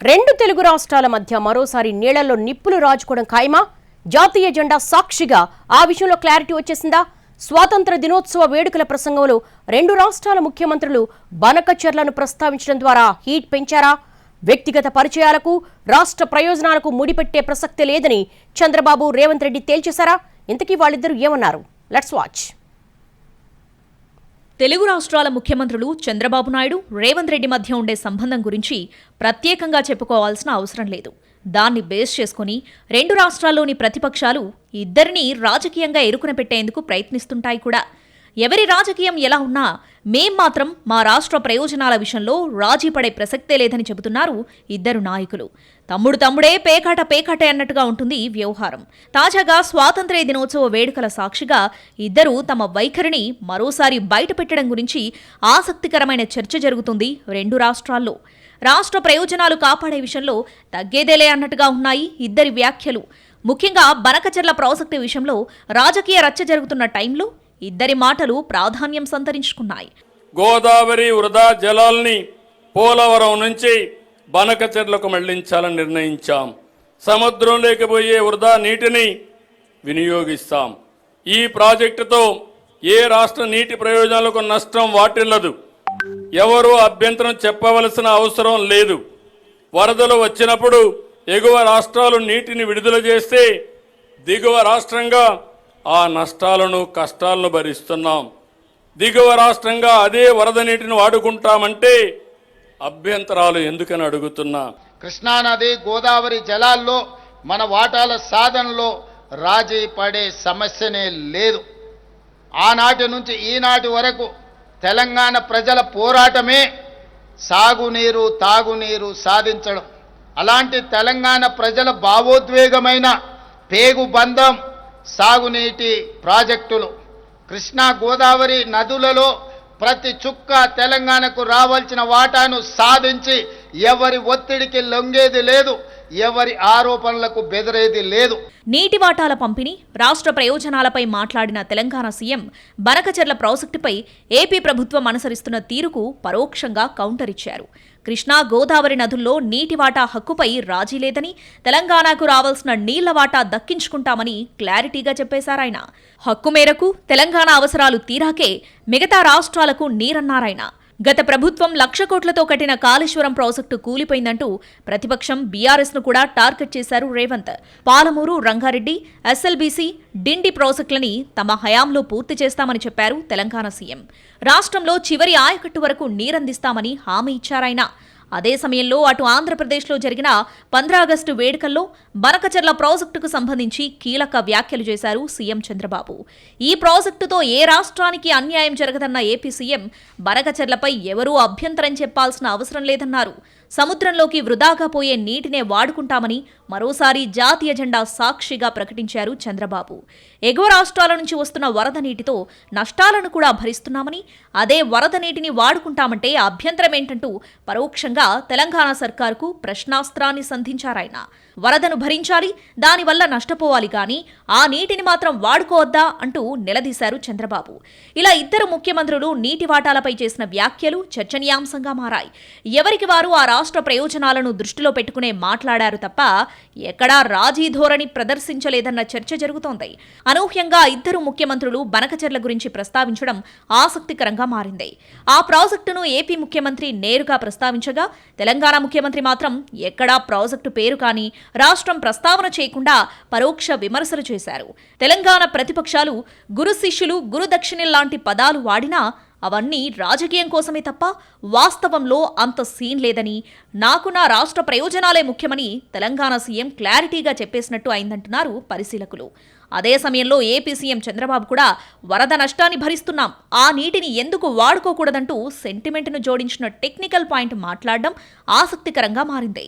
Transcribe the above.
రెండు తెలుగు రాష్ట్రాల మధ్య మరోసారి నీళ్ళలో నిప్పులు రాజుకోవడం ఖాయమా? జాతీయ జెండా సాక్షిగా ఆ విషయంలో క్లారిటీ వచ్చేసిందా? స్వాతంత్ర దినోత్సవ వేడుకల ప్రసంగంలో రెండు రాష్ట్రాల ముఖ్యమంత్రులు బనకచర్లను ప్రస్తావించడం ద్వారా హీట్ పెంచారా? వ్యక్తిగత పరిచయాలకు రాష్ట్ర ప్రయోజనాలకు ముడిపెట్టే ప్రసక్తే లేదని చంద్రబాబు రేవంత్ రెడ్డి తేల్చేశారా? ఇంతకీ వాళ్ళిద్దరూ ఏమన్నారు? Let's watch. తెలుగు రాష్ట్రాల ముఖ్యమంత్రులు చంద్రబాబు నాయుడు రేవంత్ రెడ్డి మధ్య ఉండే సంబంధం గురించి ప్రత్యేకంగా చెప్పుకోవాల్సిన అవసరం లేదు. దాన్ని బేస్ చేసుకుని రెండు రాష్ట్రాల్లోని ప్రతిపక్షాలు ఇద్దరిని రాజకీయంగా ఎరుకున పెట్టేందుకు ప్రయత్నిస్తుంటాయి కూడా. ఎవరి రాజకీయం ఎలా ఉన్నా మేం మాత్రం మా రాష్ట్ర ప్రయోజనాల విషయంలో రాజీ పడే ప్రసక్తే లేదని చెబుతున్నారు ఇద్దరు నాయకులు. తమ్ముడు తమ్ముడే పేకాట పేకాటే అన్నట్టుగా ఉంటుంది వ్యవహారం. తాజాగా స్వాతంత్ర్య దినోత్సవ వేడుకల సాక్షిగా ఇద్దరు తమ వైఖరిని మరోసారి బయటపెట్టడం గురించి ఆసక్తికరమైన చర్చ జరుగుతుంది రెండు రాష్ట్రాల్లో. రాష్ట్ర ప్రయోజనాలు కాపాడే విషయంలో తగ్గేదేలే అన్నట్టుగా ఉన్నాయి ఇద్దరి వ్యాఖ్యలు. ముఖ్యంగా బనకచెర్ల ప్రాజెక్టు విషయంలో రాజకీయ రచ్చ జరుగుతున్న టైంలో ఇద్దరి మాటలు ప్రాధాన్యం సంతరించుకున్నాయి. గోదావరి వృధా జలాల్ని పోలవరం నుంచి బనకచెర్లకు మళ్ళించాలని నిర్ణయించాం. సముద్రంలోకి పోయే వృధా నీటిని వినియోగిస్తాం. ఈ ప్రాజెక్టుతో ఏ రాష్ట్ర నీటి ప్రయోజనాలకు నష్టం వాటిల్లదు. ఎవరు అభ్యంతరం చెప్పవలసిన అవసరం లేదు. వరదలు వచ్చినప్పుడు ఎగువ రాష్ట్రాలు నీటిని విడుదల చేస్తే దిగువ రాష్ట్రంగా ఆ నష్టాలను కష్టాలను భరిస్తున్నాం. దిగువ రాష్ట్రంగా అదే వరద నీటిని వాడుకుంటామంటే అభ్యంతరాలు ఎందుకని అడుగుతున్నా? కృష్ణానది గోదావరి జలాల్లో మన వాటాల సాధనలో రాజీ పడే సమస్యనే లేదు. ఆనాటి నుంచి ఈనాటి వరకు తెలంగాణ ప్రజల పోరాటమే సాగునీరు తాగునీరు సాధించడం. అలాంటి తెలంగాణ ప్రజల భావోద్వేగమైన పేగు బంధం సాగునీటి ప్రాజెక్టులు. కృష్ణా గోదావరి నదులలో ప్రతి చుక్క తెలంగాణకు రావాల్సిన వాటాను సాధించి ఎవరి ఒత్తిడికి లొంగేది లేదు. ఎవరి ఆరోపణలకు బెదిరేది లేదు. నీటి వాటాల పంపిణీ రాష్ట్ర ప్రయోజనాలపై మాట్లాడిన తెలంగాణ సీఎం బనకచెర్ల ప్రాజెక్టుపై ఏపీ ప్రభుత్వం అనుసరిస్తున్న తీరుకు పరోక్షంగా కౌంటర్ ఇచ్చారు. కృష్ణా గోదావరి నదుల్లో నీటి వాటా హక్కుపై రాజీ లేదని తెలంగాణకు రావాల్సిన నీళ్ళ వాటా దక్కించుకుంటామని క్లారిటీగా చెప్పేశారాయన. హక్కు మేరకు తెలంగాణ అవసరాలు తీరాకే మిగతా రాష్ట్రాలకు నీరన్నారాయన. గత ప్రభుత్వం లక్ష కోట్లతో కట్టిన కాళేశ్వరం ప్రాజెక్టు కూలిపోయిందంటూ ప్రతిపక్షం బీఆర్ఎస్ను కూడా టార్గెట్ చేశారు రేవంత్. పాలమూరు రంగారెడ్డి ఎస్ఎల్బీసీ డిండి ప్రాజెక్టులని తమ హయాంలో పూర్తి చేస్తామని చెప్పారు తెలంగాణ సీఎం. రాష్ట్రంలో చివరి ఆయకట్టు వరకు నీరందిస్తామని హామీ ఇచ్చారాయన. అదే సమయంలో అటు ఆంధ్రప్రదేశ్లో జరిగిన ఆగస్టు వేడుకల్లో బనకచర్ల ప్రాజెక్టుకు సంబంధించి కీలక వ్యాఖ్యలు చేశారు సీఎం చంద్రబాబు. ఈ ప్రాజెక్టుతో ఏ రాష్ట్రానికి అన్యాయం జరగదన్న ఏపీ సీఎం బనకచర్లపై ఎవరూ అభ్యంతరం చెప్పాల్సిన అవసరం లేదన్నారు. సముద్రంలోకి వృధాగా పోయే నీటినే వాడుకుంటామని మరోసారి జాతీయ జెండా సాక్షిగా ప్రకటించారు చంద్రబాబు. ఎగువ రాష్ట్రాల నుంచి వస్తున్న వరద నీటితో నష్టాలను కూడా భరిస్తున్నామని అదే వరద నీటిని వాడుకుంటామంటే అభ్యంతరం ఏంటంటూ పరోక్షంగా తెలంగాణ సర్కారుకు ప్రశ్నాస్త్రాన్ని సంధించారాయన వరదను భరించాలి దానివల్ల నష్టపోవాలి కానీ ఆ నీటిని మాత్రం వాడుకోవద్దా అంటూ నిలదీశారు చంద్రబాబు. ఇలా ఇద్దరు ముఖ్యమంత్రులు నీటి వాటాలపై చేసిన వ్యాఖ్యలు చర్చనీయాంశంగా మారాయి. ఎవరికి వారు ఆ రాష్ట్ర ప్రయోజనాలను దృష్టిలో పెట్టుకునే మాట్లాడారు తప్ప ఎక్కడా రాజీ ధోరణి ప్రదర్శించలేదన్న చర్చ జరుగుతోంది. అనూహ్యంగా ఇద్దరు ముఖ్యమంత్రులు బనకచర్ల గురించి ప్రస్తావించడం ఆసక్తికరంగా మారింది. ఆ ప్రాజెక్టును ఏపీ ముఖ్యమంత్రి నేరుగా ప్రస్తావించగా తెలంగాణ ముఖ్యమంత్రి మాత్రం ఎక్కడా ప్రాజెక్టు పేరు కానీ రాష్ట్రం ప్రస్తావన చేయకుండా పరోక్ష విమర్శలు చేశారు. తెలంగాణ ప్రతిపక్షాలు గురు శిష్యులు గురుదక్షిణలాంటి పదాలు వాడినా అవన్నీ రాజకీయం కోసమే తప్ప వాస్తవంలో అంత సీన్ లేదని నాకు నా రాష్ట్ర ప్రయోజనాలే ముఖ్యమని తెలంగాణ సీఎం క్లారిటీగా చెప్పేసినట్టు అయిందంటున్నారు పరిశీలకులు. అదే సమయంలో ఏపీ సీఎం చంద్రబాబు కూడా వరద నష్టాన్ని భరిస్తున్నాం ఆ నీటిని ఎందుకు వాడుకోకూడదంటూ సెంటిమెంట్ను జోడించిన టెక్నికల్ పాయింట్ మాట్లాడడం ఆసక్తికరంగా మారింది.